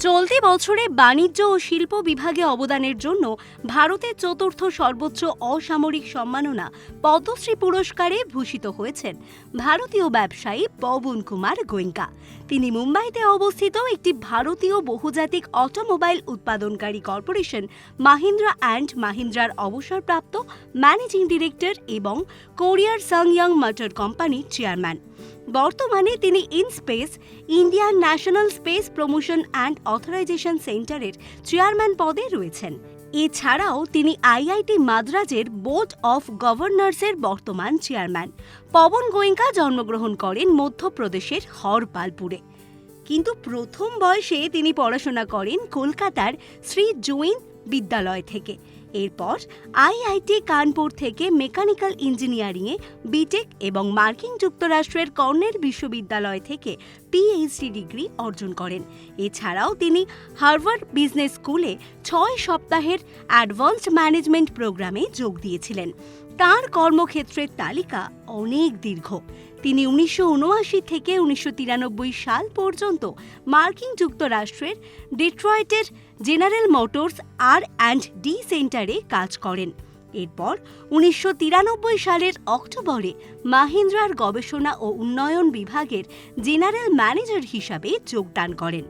চলতি বছরে বাণিজ্য ও শিল্প বিভাগে অবদানের জন্য ভারতের চতুর্থ সর্বোচ্চ অসামরিক সম্মাননা পদ্মশ্রী পুরস্কারে ভূষিত হয়েছেন ভারতীয় ব্যবসায়ী পবন কুমার গোয়েঙ্কা। তিনি মুম্বাইতে অবস্থিত একটি ভারতীয় বহুজাতিক অটোমোবাইল উৎপাদনকারী কর্পোরেশন মাহিন্দ্রা অ্যান্ড মাহিন্দ্রার অবসরপ্রাপ্ত ম্যানেজিং ডিরেক্টর এবং কোরিয়ার সাংয়াং মোটর কোম্পানির চেয়ারম্যান। বর্তমানে তিনি inspace Indian national space promotion and authorisation সেন্টারের চেয়ারম্যান পদে রয়েছেন। এছাড়াও তিনি আইআইটি মাদ্রাজের বোর্ড অফ গভর্নর্সের বর্তমান চেয়ারম্যান। পবন গোয়েঙ্কা জন্মগ্রহণ করেন মধ্যপ্রদেশের হরপালপুরে। কিন্তু প্রথম বয়সে তিনি পড়াশোনা করেন কলকাতার শ্রী জৈন বিদ্যালয় থেকে। এরপর আইআইটি কানপুর থেকে মেকানিক্যাল ইঞ্জিনিয়ারিংয়ে বিটেক এবং মার্কিন যুক্তরাষ্ট্রের কর্নেল বিশ্ববিদ্যালয় থেকে পিএইচডি ডিগ্রি অর্জন করেন। এছাড়াও তিনি হার্ভার্ড বিজনেস স্কুলে ছয় সপ্তাহের অ্যাডভান্সড ম্যানেজমেন্ট প্রোগ্রামে যোগ দিয়েছিলেন। তার কর্মক্ষেত্রের তালিকা অনেক দীর্ঘ। তিনি উনিশশো উনআশি থেকে উনিশশো তিরানব্বই সাল পর্যন্ত মার্কিন যুক্তরাষ্ট্রের ডিট্রয়েটের General Motors R and D সেন্টারে কাজ করেন। এরপর উনিশশো তিরানব্বই সালের অক্টোবরে মাহিন্দ্রার গবেষণা ও উন্নয়ন বিভাগের জেনারেল ম্যানেজার হিসাবে যোগদান করেন।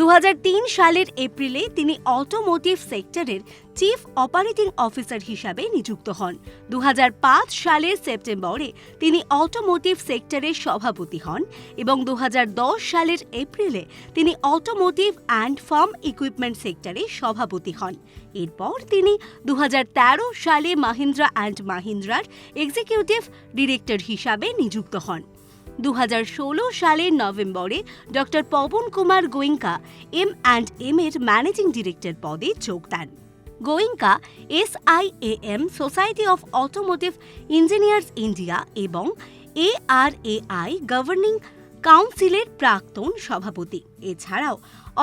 দু হাজার তিন সালের এপ্রিলে তিনি অটোমোটিভ সেক্টরের চিফ অপারেটিং অফিসার হিসাবে নিযুক্ত হন। দু হাজার পাঁচ সালের সেপ্টেম্বরে তিনি অটোমোটিভ সেক্টরের সভাপতি হন এবং দু হাজার দশ সালের এপ্রিলে তিনি অটোমোটিভ অ্যান্ড ফার্ম ইকুইপমেন্ট সেক্টরের সভাপতি হন। এরপর তিনি দু হাজার তেরো সালে মাহিন্দ্রা অ্যান্ড মাহিন্দ্রার এক্সিকিউটিভ ডিরেক্টর হিসাবে নিযুক্ত হন। দু হাজার ষোলো সালের নভেম্বরে doctor Pawan Kumar Goenka M and M এর ম্যানেজিং ডিরেক্টর পদে যোগ দেন। Goenka SIAM Society of Automotive Engineers India এবং এআরএআই গভর্নিং কাউন্সিলের প্রাক্তন সভাপতি। এছাড়াও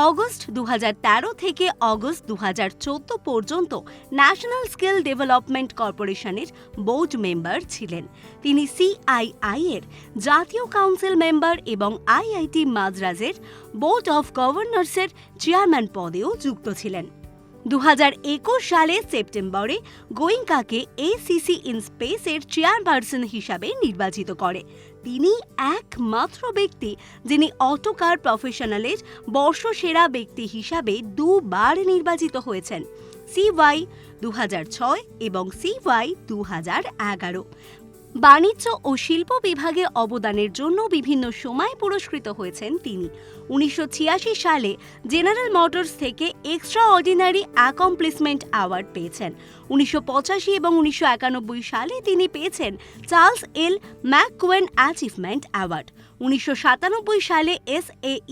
অগস্ট দু হাজার তেরো থেকে অগস্ট দু হাজার চোদ্দ পর্যন্ত ন্যাশনাল স্কিল ডেভেলপমেন্ট কর্পোরেশনের বোর্ড মেম্বার ছিলেন। তিনি সিআইআই এর জাতীয় কাউন্সিল মেম্বার এবং আইআইটি মাদ্রাজের বোর্ড অফ গভর্নর্সের চেয়ারম্যান পদেও যুক্ত ছিলেন। দু সালে সেপ্টেম্বরে গোয়েঙ্কাকে এসিসি ইনস্পেসের চেয়ারপারসন হিসাবে নির্বাচিত করে। তিনি একমাত্র ব্যক্তি যিনি অটোকার প্রফেশনালের বর্ষসেরা ব্যক্তি হিসাবে দুবার নির্বাচিত হয়েছেন সিওয়াই দু এবং সিওয়াই দু এগারো। বাণিজ্য ও শিল্প বিভাগে অবদানের জন্য বিভিন্ন সময় পুরস্কৃত হয়েছেন তিনি। উনিশশো ছিয়াশি সালে জেনারেল মোটরস থেকে এক্সট্রা অর্ডিনারি অ্যাকমপ্লিসমেন্ট অ্যাওয়ার্ড পেয়েছেন। উনিশশো পঁচাশি এবং উনিশশো একানব্বই সালে তিনি পেয়েছেন Charles L McQueen achievement award. উনিশশো সাতানব্বই সালে এস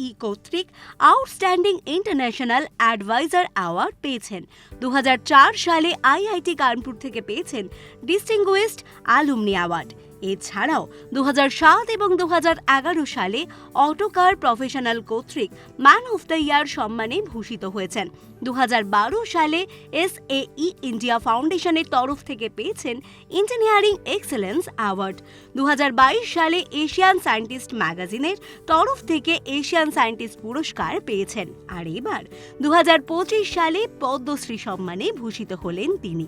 ই কর্তৃক আউটস্ট্যান্ডিং ইন্টারন্যাশনাল অ্যাডভাইজার অ্যাওয়ার্ড পেয়েছেন। দু হাজার চার সালে আইআইটি কানপুর থেকে পেয়েছেন ডিস্টিংগুইশড আলুমনি অ্যাওয়ার্ড। এছাড়াও দু সাত এবং দুহাজার এগারো সালে অটোকার প্রফেশনাল কর্তৃক ম্যান অফ দ্য ইয়ার সম্মানে ভূষিত হয়েছেন। দুহাজার বারো সালে এস এ ই ইন্ডিয়া ফাউন্ডেশনের তরফ থেকে পেয়েছেন ইঞ্জিনিয়ারিং এক্সেলেন্স অ্যাওয়ার্ড দু হাজার বাইশ সালে এশিয়ান সায়েন্টিস্ট ম্যাগাজিনের তরফ থেকে এশিয়ান সায়েন্টিস্ট পুরস্কার পেয়েছেন। আর এবার দু হাজার পঁচিশ সালে পদ্মশ্রী সম্মানে ভূষিত হলেন তিনি।